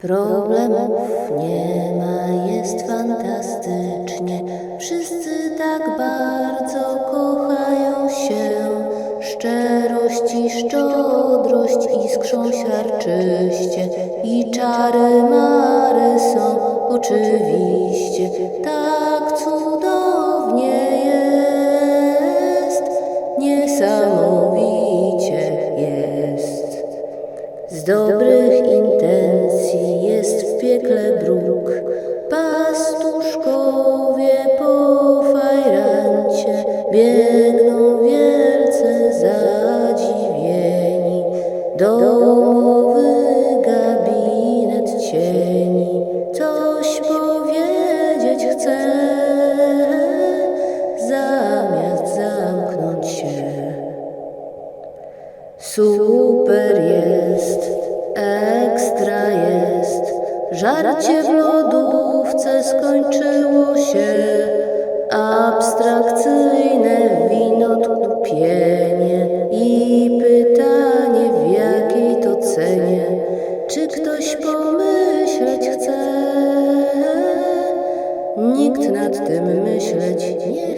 Problemów nie ma, jest fantastycznie. Wszyscy tak bardzo kochają się. Szczerość i szczodrość iskrzą siarczyście i czary mary są oczywiście. Tak cudownie jest, niesamowicie jest. Z dobrych intencji Pastuszkowie po fajrancie biegną wielce zadziwieni. Domowy gabinet cieni coś powiedzieć chce, zamiast zamknąć się. Super jest, ekstra jest, żarcie w lodówce skończyło się. Abstrakcyjne wino kupienie i pytanie w jakiej to cenie. Czy ktoś pomyśleć chce? Nikt nad tym myśleć nie.